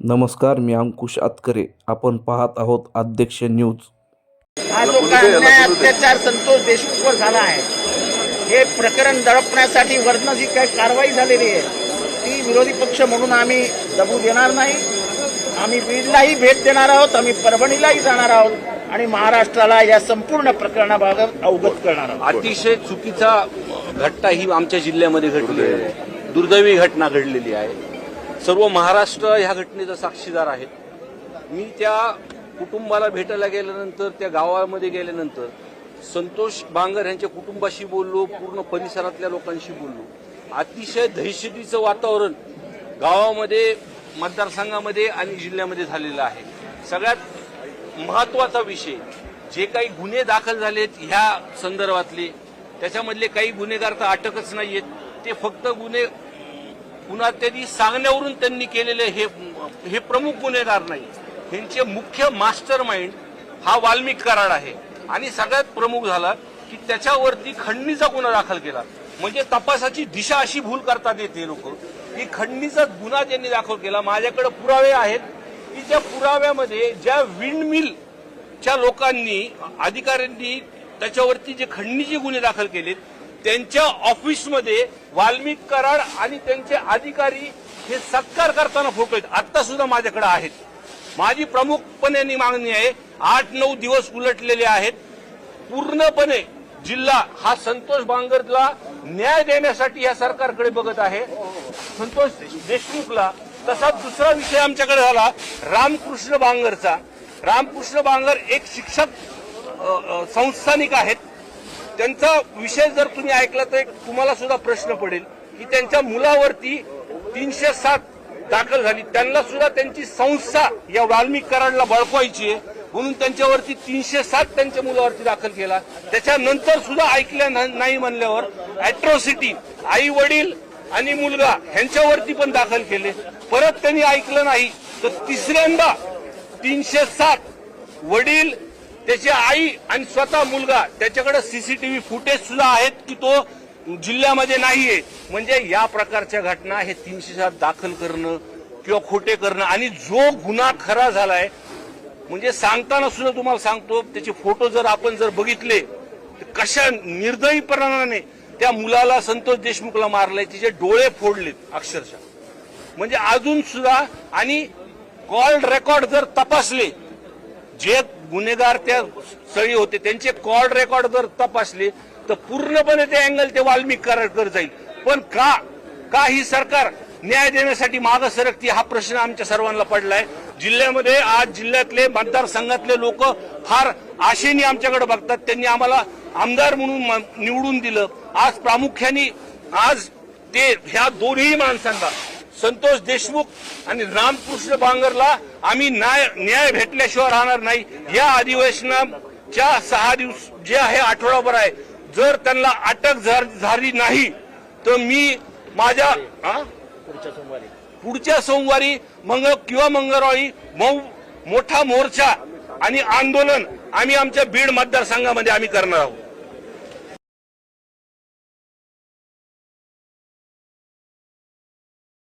नमस्कार मी अंकुश आतकरे. आपण पाहत आहोत अध्यक्ष न्यूज. हा जो काय अन्याय अत्याचार संतोष देशमुखवर झाला आहे. हे प्रकरण दडपण्यासाठी वरनं जी काही कारवाई झालेली आहे ती विरोधी पक्ष म्हणून आम्ही दबू देणार नाही. आम्ही बीडलाही भेट देणार आहोत आम्ही परभणीलाही जाणार आहोत आणि महाराष्ट्राला या संपूर्ण प्रकरणाबाबत अवगत करणार आहोत. अतिशय चुकीचा घटना ही आमच्या जिल्ह्यामध्ये घडली आहे. दुर्दैवी घटना घडलेली आहे. सर्व महाराष्ट्र ह्या घटनेचा साक्षीदार आहेत. मी त्या कुटुंबाला भेटायला गेल्यानंतर त्या गावामध्ये गेल्यानंतर संतोष बांगर यांच्या कुटुंबाशी बोललो पूर्ण परिसरातल्या लोकांशी बोललो. अतिशय दहशतीचं वातावरण गावामध्ये मतदारसंघामध्ये आणि जिल्ह्यामध्ये झालेलं आहे. सगळ्यात महत्त्वाचा विषय जे काही गुन्हे दाखल झालेत ह्या संदर्भातले त्याच्यामधले काही गुन्हेगार तर अटकच नाहीयेत. ते फक्त गुन्हे पुन्हा त्यांनी सांगण्यावरून त्यांनी केलेले हे हे प्रमुख गुन्हेगार नाही. ह्यांचे मुख्य मास्टर माइंड हा वाल्मिक कराड आहे. आणि सगळ्यात प्रमुख झाला की त्याच्यावरती खंडणीचा गुन्हा दाखल केला. म्हणजे तपासाची दिशा अशी भूल करतात येते लोक. की खंडणीचा गुन्हा त्यांनी दाखल केला. माझ्याकडे पुरावे आहेत. की त्या पुराव्यामध्ये ज्या विंडमिलच्या लोकांनी अधिकाऱ्यांनी त्याच्यावरती जे खंडणीचे गुन्हे दाखल केलेत त्यांच्या ऑफिसमध्ये वाल्मिक कराड आणि त्यांचे अधिकारी हे सत्कार करताना फोटो आहेत. आता सुद्धा माझ्याकडे आहेत. माझी प्रमुखपणे मागणी आहे. आठ नऊ दिवस उलटलेले आहेत. पूर्णपणे जिल्हा हा संतोष बांगरला न्याय देण्यासाठी या सरकारकडे बघत आहे. संतोष देशमुखला तसा दुसरा विषय आमच्याकडे झाला रामकृष्ण बांगरचा. रामकृष्ण बांगर एक शिक्षक संस्थानिक आहेत. त्यांचा विषय जर तुम्ही ऐकला तर एक तुम्हाला सुद्धा प्रश्न पडेल की त्यांच्या मुलावरती तीनशे सात दाखल झाली. त्यांना सुद्धा त्यांची संस्था या वाल्मिक कराडला बळकवायची आहे. म्हणून त्यांच्यावरती तीनशे सात त्यांच्या मुलावरती दाखल केला. त्याच्यानंतर सुद्धा ऐकल्या नाही म्हणल्यावर अॅट्रॉसिटी आई वडील आणि मुलगा ह्यांच्यावरती पण दाखल केले. परत त्यांनी ऐकलं नाही. तर तिसऱ्यांदा तीनशे सात वडील त्याची आई आणि स्वतः मुलगा त्याच्याकडे सीसीटीव्ही फुटेज सुद्धा आहेत की तो जिल्ह्यामध्ये नाहीये. म्हणजे या प्रकारच्या घटना हे तीनशे सात दाखल करणं किंवा खोटे करणं आणि जो गुन्हा खरा झालाय म्हणजे सांगताना सुद्धा तुम्हाला सांगतो त्याचे फोटो जर आपण जर बघितले तर कशा निर्दयीपणाने त्या मुलाला संतोष देशमुखला मारलाय तिचे डोळे फोडलेत अक्षरशः. म्हणजे अजून सुद्धा आणि कॉल रेकॉर्ड जर तपासले जे गुन्हेगार त्या स्थळी होते त्यांचे कॉल रेकॉर्ड जर तपासले तर पूर्णपणे ते अँगल ते वाल्मिक कराडकर जाईल. पण का का ही सरकार न्याय देण्यासाठी मागं सरकती हा प्रश्न आमच्या सर्वांना पडलाय. जिल्ह्यामध्ये आज जिल्ह्यातले मतदारसंघातले लोक फार आशेने आमच्याकडे बघतात. त्यांनी आम्हाला आमदार म्हणून निवडून दिलं. आज प्रामुख्याने आज ते ह्या दोन्ही माणसांना संतोष देशमुख आणि रामकृष्ण बांगरला आम्ही न्याय न्याय भेटल्याशिवाय राहणार नाही. या अधिवेशनाच्या सहा दिवस जे आहे आठवडाभर आहे. जर त्यांना अटक झाली नाही तर मी माझ्या? पुढच्या सोमवारी. मंगळ किंवा मंगळवारी मऊ मोठा मोर्चा आणि आंदोलन आम्ही आमच्या बीड मतदारसंघामध्ये आम्ही करणार आहोत.